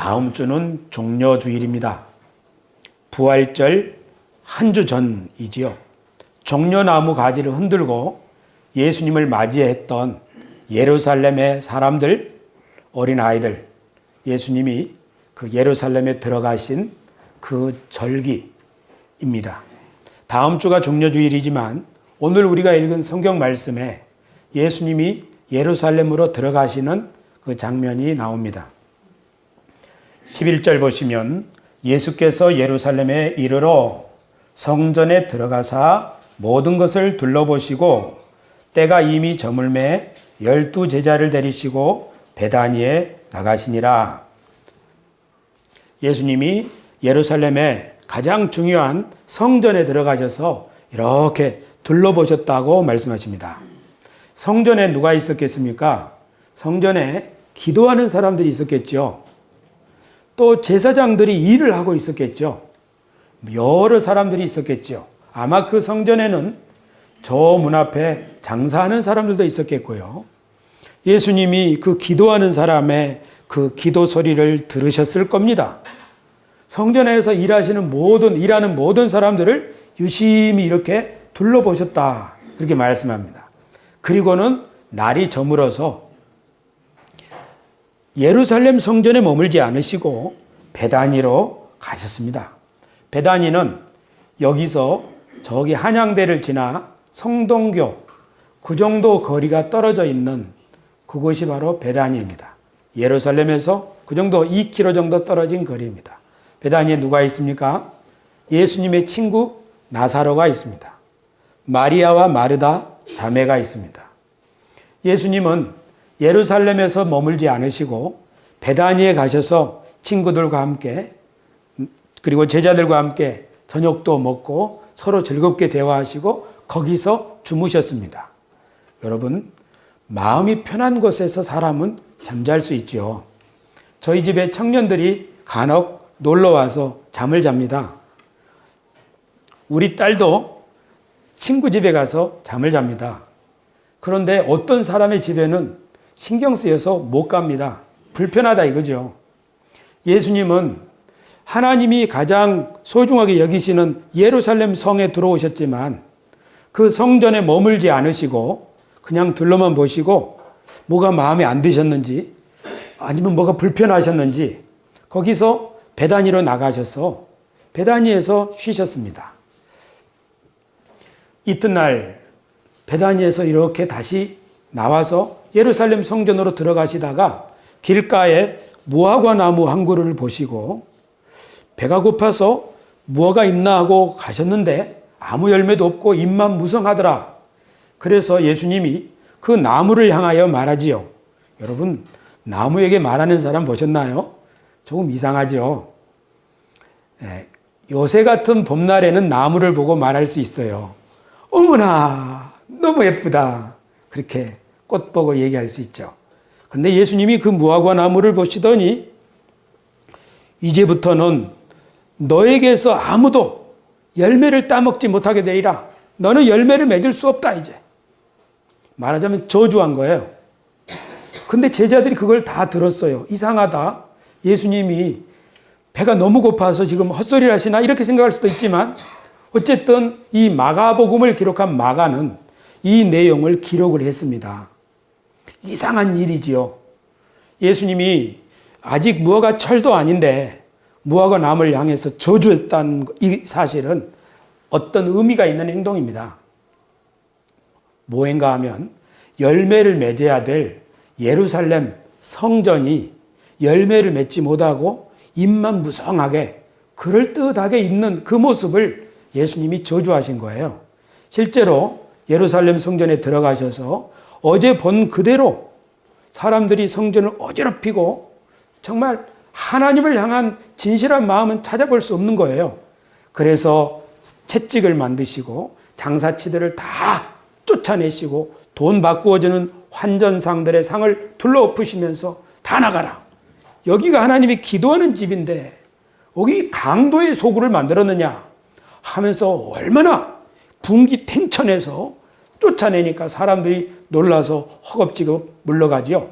다음 주는 종려 주일입니다. 부활절 한 주 전이지요. 종려나무 가지를 흔들고 예수님을 맞이했던 예루살렘의 사람들, 어린아이들, 예수님이 그 예루살렘에 들어가신 그 절기입니다. 다음 주가 종려주일이지만 오늘 우리가 읽은 성경 말씀에 예수님이 예루살렘으로 들어가시는 그 장면이 나옵니다. 11절 보시면 예수께서 예루살렘에 이르러 성전에 들어가사 모든 것을 둘러보시고 때가 이미 저물매 열두 제자를 데리시고 베다니에 나가시니라. 예수님이 예루살렘에 가장 중요한 성전에 들어가셔서 이렇게 둘러보셨다고 말씀하십니다. 성전에 누가 있었겠습니까? 성전에 기도하는 사람들이 있었겠죠. 또 제사장들이 일을 하고 있었겠죠. 여러 사람들이 있었겠죠. 아마 그 성전에는 저 문 앞에 장사하는 사람들도 있었겠고요. 예수님이 그 기도하는 사람의 그 기도 소리를 들으셨을 겁니다. 성전에서 일하시는 모든, 일하는 모든 사람들을 유심히 이렇게 둘러보셨다. 그렇게 말씀합니다. 그리고는 날이 저물어서 예루살렘 성전에 머물지 않으시고 베다니로 가셨습니다. 베다니는 여기서 저기 한양대를 지나 성동교 그 정도 거리가 떨어져 있는 그곳이 바로 베다니입니다. 예루살렘에서 그 정도 2km 정도 떨어진 거리입니다. 베다니에 누가 있습니까? 예수님의 친구 나사로가 있습니다. 마리아와 마르다 자매가 있습니다. 예수님은 예루살렘에서 머물지 않으시고 베다니에 가셔서 친구들과 함께 그리고 제자들과 함께 저녁도 먹고 서로 즐겁게 대화하시고 거기서 주무셨습니다. 여러분, 마음이 편한 곳에서 사람은 잠잘 수 있죠. 저희 집에 청년들이 간혹 놀러 와서 잠을 잡니다. 우리 딸도 친구 집에 가서 잠을 잡니다. 그런데 어떤 사람의 집에는 신경 쓰여서 못 갑니다. 불편하다 이거죠. 예수님은 하나님이 가장 소중하게 여기시는 예루살렘 성에 들어오셨지만 그 성전에 머물지 않으시고 그냥 둘러만 보시고 뭐가 마음에 안 드셨는지 아니면 뭐가 불편하셨는지 거기서 베다니로 나가셔서 베다니에서 쉬셨습니다. 이튿날 베다니에서 이렇게 다시 나와서 예루살렘 성전으로 들어가시다가 길가에 무화과 나무 한 그루를 보시고 배가 고파서 무화가 있나 하고 가셨는데 아무 열매도 없고 입만 무성하더라. 그래서 예수님이 그 나무를 향하여 말하지요. 여러분, 나무에게 말하는 사람 보셨나요? 조금 이상하죠? 예, 요새 같은 봄날에는 나무를 보고 말할 수 있어요. 어머나, 너무 예쁘다. 그렇게 꽃 보고 얘기할 수 있죠. 근데 예수님이 그 무화과 나무를 보시더니 이제부터는 너에게서 아무도 열매를 따먹지 못하게 되리라. 너는 열매를 맺을 수 없다, 이제. 말하자면 저주한 거예요. 근데 제자들이 그걸 다 들었어요. 이상하다. 예수님이 배가 너무 고파서 지금 헛소리를 하시나 이렇게 생각할 수도 있지만 어쨌든 이 마가복음을 기록한 마가는 이 내용을 기록을 했습니다. 이상한 일이지요. 예수님이 아직 무화과 철도 아닌데 무화과 나무를 향해서 저주했다는 이 사실은 어떤 의미가 있는 행동입니다. 뭐인가 하면 열매를 맺어야 될 예루살렘 성전이 열매를 맺지 못하고 입만 무성하게 그럴듯하게 있는 그 모습을 예수님이 저주하신 거예요. 실제로 예루살렘 성전에 들어가셔서 어제 본 그대로 사람들이 성전을 어지럽히고 정말 하나님을 향한 진실한 마음은 찾아볼 수 없는 거예요. 그래서 채찍을 만드시고 장사치들을 다 쫓아내시고 돈 바꾸어주는 환전상들의 상을 둘러엎으시면서 다 나가라. 여기가 하나님이 기도하는 집인데 여기 강도의 소굴을 만들었느냐 하면서 얼마나 분기 탱천해서 쫓아내니까 사람들이 놀라서 허겁지겁 물러가지요.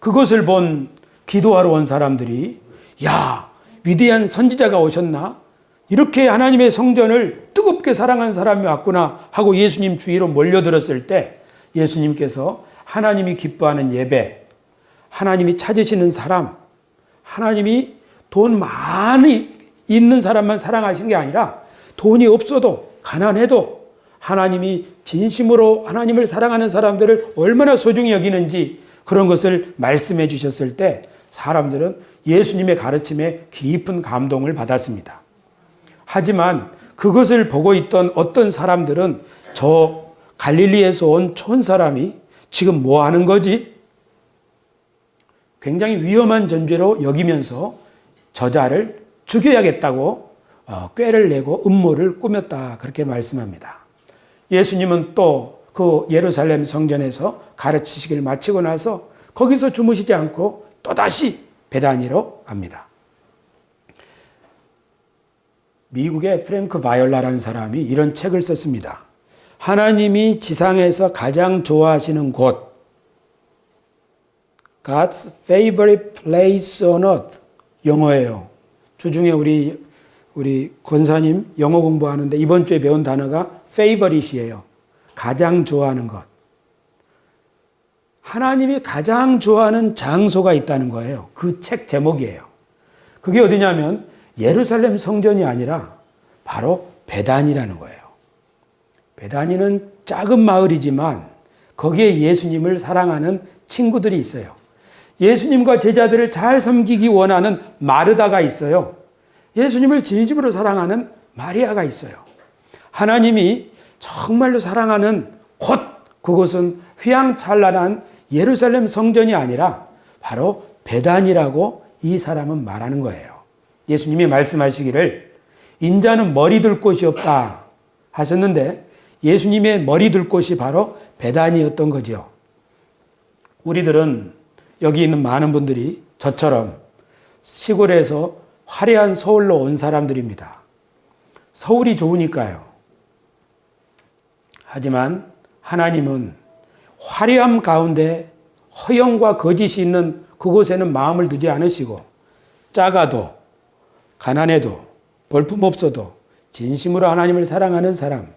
그것을 본 기도하러 온 사람들이 야 위대한 선지자가 오셨나 이렇게 하나님의 성전을 뜨겁게 사랑한 사람이 왔구나 하고 예수님 주위로 몰려들었을 때 예수님께서 하나님이 기뻐하는 예배, 하나님이 찾으시는 사람, 하나님이 돈 많이 있는 사람만 사랑하시는 게 아니라 돈이 없어도 가난해도 하나님이 진심으로 하나님을 사랑하는 사람들을 얼마나 소중히 여기는지 그런 것을 말씀해 주셨을 때 사람들은 예수님의 가르침에 깊은 감동을 받았습니다. 하지만 그것을 보고 있던 어떤 사람들은 저 갈릴리에서 온 촌 사람이 지금 뭐 하는 거지? 굉장히 위험한 전죄로 여기면서 저자를 죽여야겠다고 어, 꾀를 내고 음모를 꾸몄다 그렇게 말씀합니다. 예수님은 또 그 예루살렘 성전에서 가르치시기를 마치고 나서 거기서 주무시지 않고 또다시 베다니로 갑니다. 미국의 프랭크 바이올라라는 사람이 이런 책을 썼습니다. 하나님이 지상에서 가장 좋아하시는 곳 God's favorite place on earth 영어예요. 주중에 우리 우리 권사님 영어 공부하는데 이번 주에 배운 단어가 favorite이에요. 가장 좋아하는 것. 하나님이 가장 좋아하는 장소가 있다는 거예요. 그 책 제목이에요. 그게 어디냐면 예루살렘 성전이 아니라 바로 베단이라는 거예요. 베단이는 작은 마을이지만 거기에 예수님을 사랑하는 친구들이 있어요. 예수님과 제자들을 잘 섬기기 원하는 마르다가 있어요. 예수님을 진심으로 사랑하는 마리아가 있어요. 하나님이 정말로 사랑하는 곳, 그곳은 휘황찬란한 예루살렘 성전이 아니라 바로 베단이라고 이 사람은 말하는 거예요. 예수님이 말씀하시기를 인자는 머리 둘 곳이 없다 하셨는데 예수님의 머리 둘 곳이 바로 베단이었던 거죠. 우리들은 여기 있는 많은 분들이 저처럼 시골에서 화려한 서울로 온 사람들입니다. 서울이 좋으니까요. 하지만 하나님은 화려함 가운데 허영과 거짓이 있는 그곳에는 마음을 두지 않으시고 작아도 가난해도 볼품없어도 진심으로 하나님을 사랑하는 사람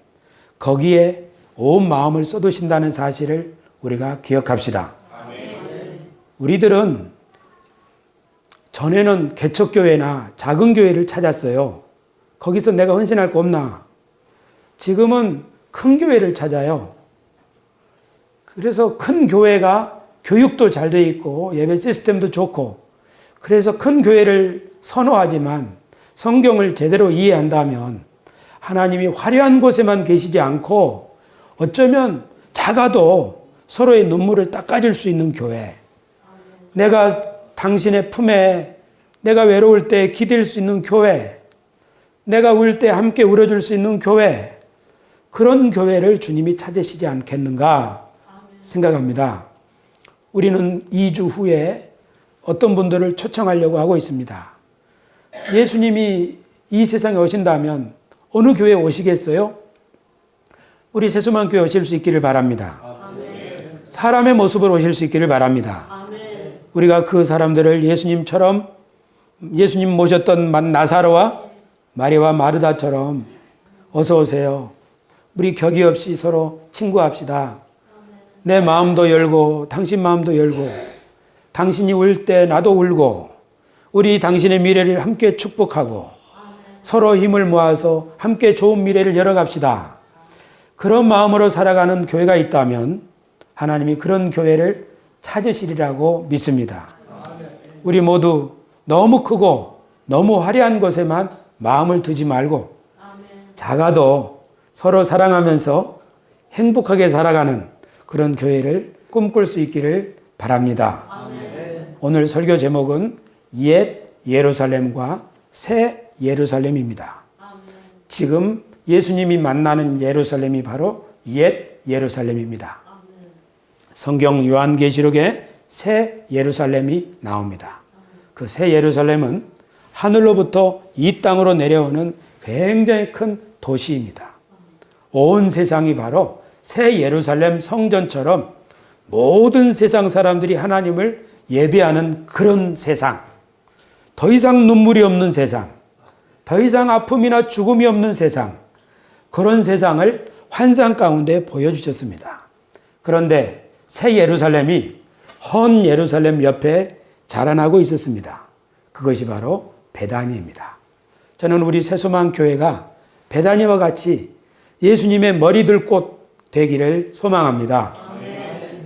거기에 온 마음을 쏟으신다는 사실을 우리가 기억합시다. 우리들은 전에는 개척교회나 작은 교회를 찾았어요. 거기서 내가 헌신할 거 없나? 지금은 큰 교회를 찾아요. 그래서 큰 교회가 교육도 잘 돼 있고 예배 시스템도 좋고 그래서 큰 교회를 선호하지만 성경을 제대로 이해한다면 하나님이 화려한 곳에만 계시지 않고 어쩌면 작아도 서로의 눈물을 닦아줄 수 있는 교회. 내가 당신의 품에 내가 외로울 때 기댈 수 있는 교회. 내가 울 때 함께 울어줄 수 있는 교회. 그런 교회를 주님이 찾으시지 않겠는가 생각합니다. 우리는 2주 후에 어떤 분들을 초청하려고 하고 있습니다. 예수님이 이 세상에 오신다면 어느 교회에 오시겠어요? 우리 세수만 교회 오실 수 있기를 바랍니다. 사람의 모습으로 오실 수 있기를 바랍니다. 우리가 그 사람들을 예수님처럼 예수님 모셨던 나사로와 마리와 마르다처럼 어서 오세요. 우리 격이 없이 서로 친구합시다. 내 마음도 열고 당신 마음도 열고 당신이 울 때 나도 울고 우리 당신의 미래를 함께 축복하고 서로 힘을 모아서 함께 좋은 미래를 열어갑시다. 그런 마음으로 살아가는 교회가 있다면 하나님이 그런 교회를 찾으시리라고 믿습니다. 우리 모두 너무 크고 너무 화려한 곳에만 마음을 두지 말고 작아도 서로 사랑하면서 행복하게 살아가는 그런 교회를 꿈꿀 수 있기를 바랍니다. 오늘 설교 제목은 옛 예루살렘과 새 예루살렘입니다. 지금 예수님이 만나는 예루살렘이 바로 옛 예루살렘입니다. 성경 요한계시록에 새 예루살렘이 나옵니다. 그 새 예루살렘은 하늘로부터 이 땅으로 내려오는 굉장히 큰 도시입니다. 온 세상이 바로 새 예루살렘 성전처럼 모든 세상 사람들이 하나님을 예배하는 그런 세상, 더 이상 눈물이 없는 세상, 더 이상 아픔이나 죽음이 없는 세상, 그런 세상을 환상 가운데 보여주셨습니다. 그런데 새 예루살렘이 헌 예루살렘 옆에 자라나고 있었습니다. 그것이 바로 베다니입니다. 저는 우리 새소망 교회가 베다니와 같이 예수님의 머리들 꽃 되기를 소망합니다.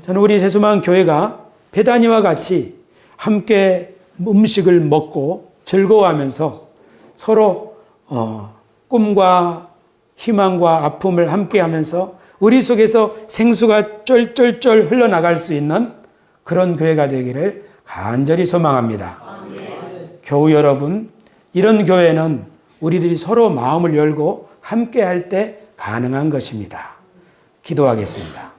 저는 우리 새소망 교회가 베다니와 같이 함께 음식을 먹고 즐거워하면서 서로 어, 꿈과 희망과 아픔을 함께하면서 우리 속에서 생수가 쩔쩔쩔 흘러나갈 수 있는 그런 교회가 되기를 간절히 소망합니다. 교우 여러분, 이런 교회는 우리들이 서로 마음을 열고 함께 할 때 가능한 것입니다. 기도하겠습니다.